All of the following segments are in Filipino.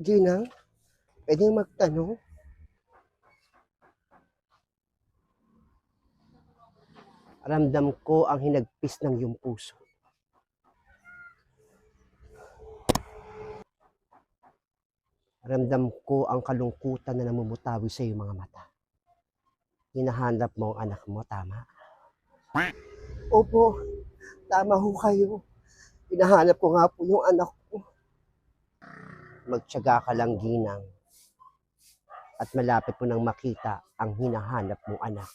Ginang, pwedeng magtanong? Ramdam ko ang hinagpis ng iyong puso. Ramdam ko ang kalungkutan na namumutawi sa iyong mga mata. Hinahanap mo ang anak mo, tama? Opo, tama ho kayo. Hinahanap ko nga po yung anak. Magtyaga ka lang, Ginang. At malapit mo nang makita ang hinahanap mong anak.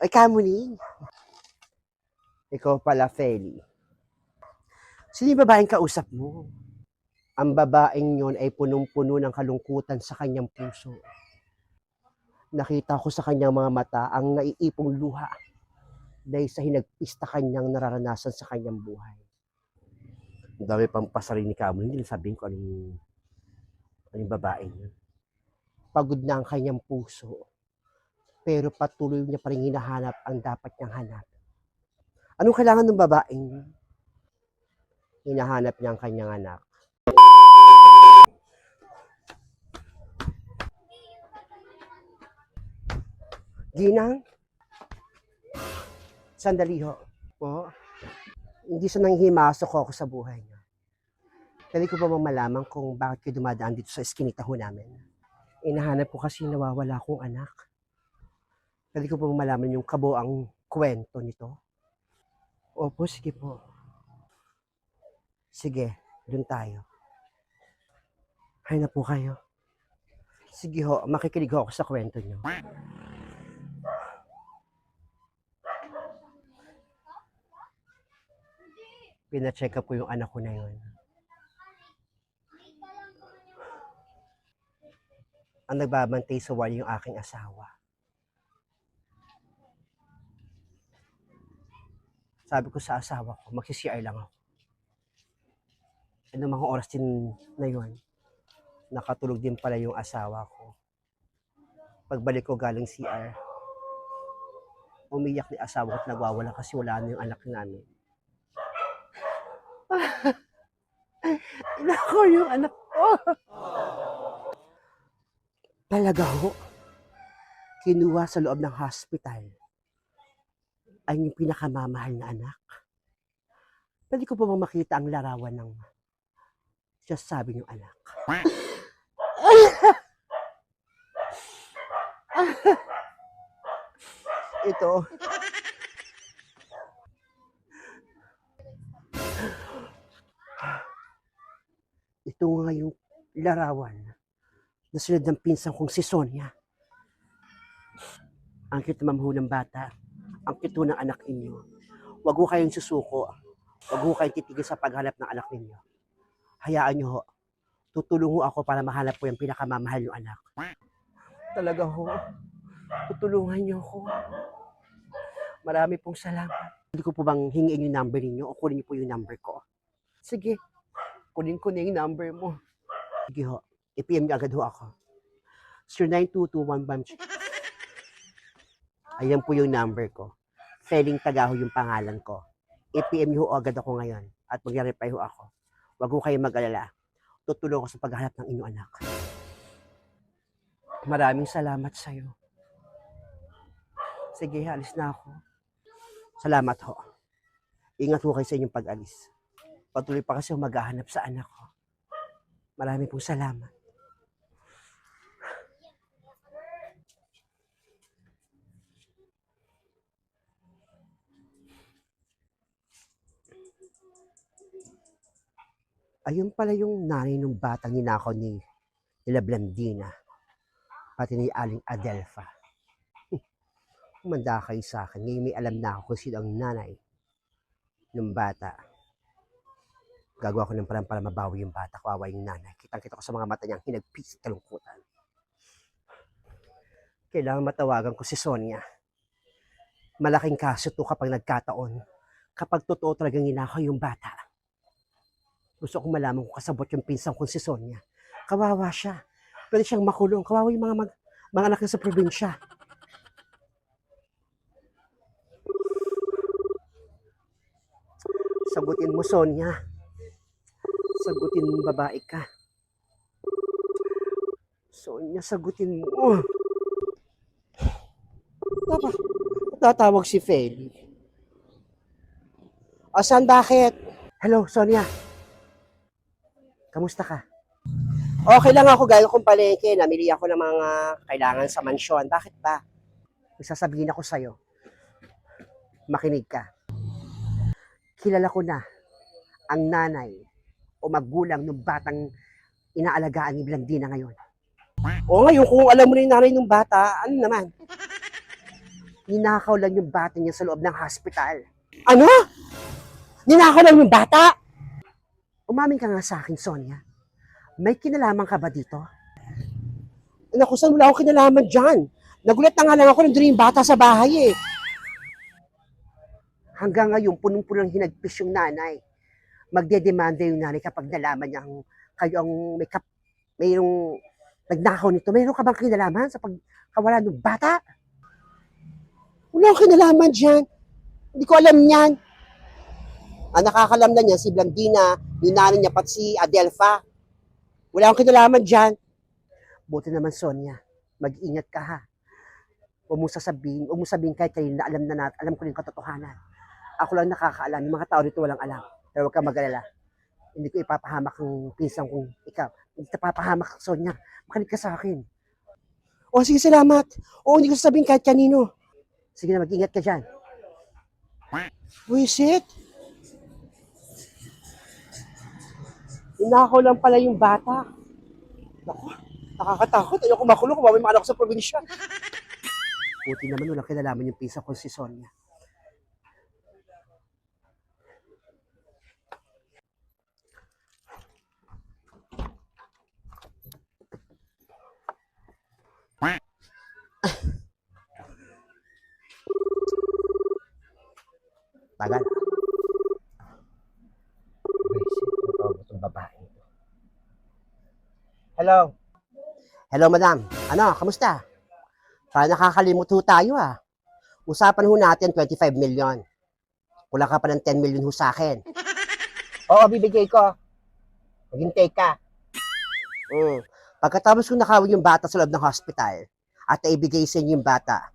Ay, Kamuning. Ikaw pala, Feli. Sino yung babaeng kausap mo? Ang babaeng yon ay punong-puno ng kalungkutan sa kanyang puso. Nakita ko sa kanyang mga mata ang naiipong luha dahil sa hinagpista kanyang nararanasan sa kanyang buhay. Ang dami pang pasarin ni Kamuning, hindi sabihin ko anong, anong babae yun. Pagod na ang kanyang puso, pero patuloy niya pa rin hinahanap ang dapat niyang hanap. Anong kailangan ng babaeng? Hinahanap niya ang kanyang anak. Ginang? Sandali ho. Po? Hindi sa nanghimasok ako sa buhay niyo. Pwede ko pa bang malaman kung bakit kayo dumadaan dito sa eskinita ho namin? Inahanap ko kasi nawawala akong anak. Pwede ko pa bang malaman yung kabuang kwento nito? Opo, sige po. Sige, dun tayo. Hay na po kayo. Sige ho, makikinig ho ako sa kwento niyo. Pina-check up ko yung anak ko na yun. Ang nagbabantay sa wall yung aking asawa. Sabi ko sa asawa ko, magsi-CR lang ako. Nung mga oras din na yun, nakatulog din pala yung asawa ko. Pagbalik ko galing CR, umiyak ni asawa ko at nagwawala kasi wala na yung anak namin. Nako yung anak ko. Talaga ho. Kinuha sa loob ng hospital ay yung pinakamamahal na anak. Pwede ko pa bang makita ang larawan ng siya sabi ng anak. Ito. Ito nga yung larawan na sunod ng pinsan kong si Sonia. Ang cute ma'am ng bata. Ang cute ng anak ninyo. Huwag ho kayong susuko. Huwag ho kayong titigil sa paghanap ng anak ninyo. Hayaan nyo ho. Tutulong ako para mahanap po yung pinakamamahal yung anak. Talaga ho. Tutulungan nyo ako. Marami pong salamat. Hindi ko po bang hingin yung number ninyo o kunin niyo po yung number ko? Sige. Kunin yung number mo. Sige ho. I-PM agad ho ako. 09221 Ayan po yung number ko. Feling Tagaho yung pangalan ko. I-PM ho agad ako ngayon at mag-reply ho ako. Huwag ho kayong mag-alala. Tutulong ako sa paghahanap ng inyong anak. Maraming salamat sa'yo. Sige, alis na ako. Salamat ho. Ingat ho kayo sa inyong pag-alis. Patuloy pa kasi maghahanap sa anak ko. Marami pong salamat. Ayun pala yung nanay ng batang ninakaw ni nila Blandina. Pati ni Aling Adelfa. Kumanda kayo sa akin. Ngayon may alam na ako kung sino ang nanay ng bata. Gagawa ko ng parang para mabawi yung bata. Kawawa yung nanay. Kitang-kita ko sa mga mata niyang hinagpis at kalungkutan. Kailangan matawagan ko si Sonia. Malaking kaso to kapag nagkataon. Kapag totoo talagang ninakaw yung bata. Gusto kong malaman kung kasabot yung pinsang kong si Sonia. Kawawa siya. Pwede siyang makulong. Kawawa yung mga, mag, mga anak sa probinsya. Sagutin mo, Sonia. Sagutin mo, babae ka. Sonya, sagutin mo. Tapa, tatawag si Feli. Asan, bakit? Hello, Sonia. Kamusta ka? Okay lang ako, gaya kong palengke. Namili ako ng mga kailangan sa mansyon. Bakit ba? May sasabihin ako sa'yo. Makinig ka. Kilala ko na ang nanay o magulang ng batang inaalagaan ni Blandina ngayon. O ngayon, kung alam mo na yung nanay ng bata, ano naman? Ninakaw lang yung bata niya sa loob ng hospital. Ano? Ninakaw lang yung bata? Umamin ka nga sa akin, Sonia. May kinalaman ka ba dito? Naku, saan wala akong kinalaman dyan? Nagulat na nga lang ako nandun yung bata sa bahay eh. Hanggang ngayon, punong-punong hinagpis yung nanay. Magdedemanda yung nanay kapag nalaman niya ang kayo ang may kap, mayroong nagnakaw nito. Mayroon ka bang kinalaman sa pagkawala ng bata? Wala akong kinalaman dyan. Hindi ko alam yan. Ang nakakalam na niya, si Blandina, yung nanay niya, pati si Adelpha. Wala akong kinalaman dyan. Buti naman, Sonia. Mag-ingat ka ha. Huwag mo sasabihin, huwag mo sabihin kahit kayo na alam na natin, alam ko yung katotohanan. Ako lang nakakaalam, yung mga tao dito walang alam. Pero huwag ka mag-alala. Hindi ko ipapahamak ang pinsan kong ikaw. Hindi ka papahamak, Sonia. Makinig ka sa akin. O, sige, salamat. O, hindi ko sasabihin kahit kanino. Sige na, mag-ingat ka dyan. Wisit. Inako lang pala yung bata. Naku, nakakatakot. Ayoko makulong kung may ako sa probinsya. Buti naman walang kinalaman yung pisa ko si Sonia. Itong babae. Hello. Hello, madam. Ano, kamusta? Para nakakalimot ho tayo ah. Usapan ho natin 25 million. Kulang ka pa ng 10 million ho sa akin. Oo, bibigay ko. Maghintay ka. Mm. Pagkatapos kong nakawin yung bata sa loob ng hospital at naibigay sa inyo yung bata,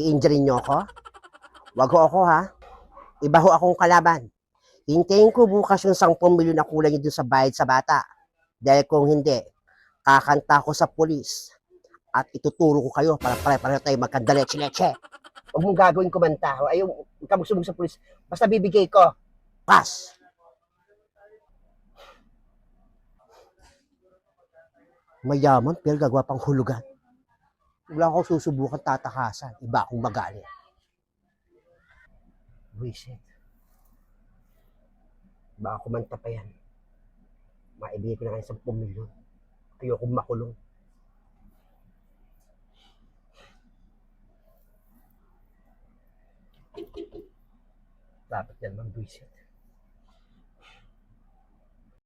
i-injury niyo ako? Wag ho ako ha. Iba ho akong kalaban. Hintayin ko bukas yung 10 milyon na kulang niyo sa bayad sa bata. Dahil kung hindi, kakanta ko sa polis at ituturo ko kayo para pare-pareho tayo magkandaleche-leche. Huwag mong gagawin kumanta. Ayaw, huwag ka magsubog sa polis. Basta bibigay ko. Pass. Mayaman, pero gagawa pang hulugan. Wala akong susubukan tatakasan. Iba akong magalit. Wisit. Baka kumanta pa yan. Maibigay ko na kayo 10 milyon. Ayokong makulong. Dapat yan mang buwisit.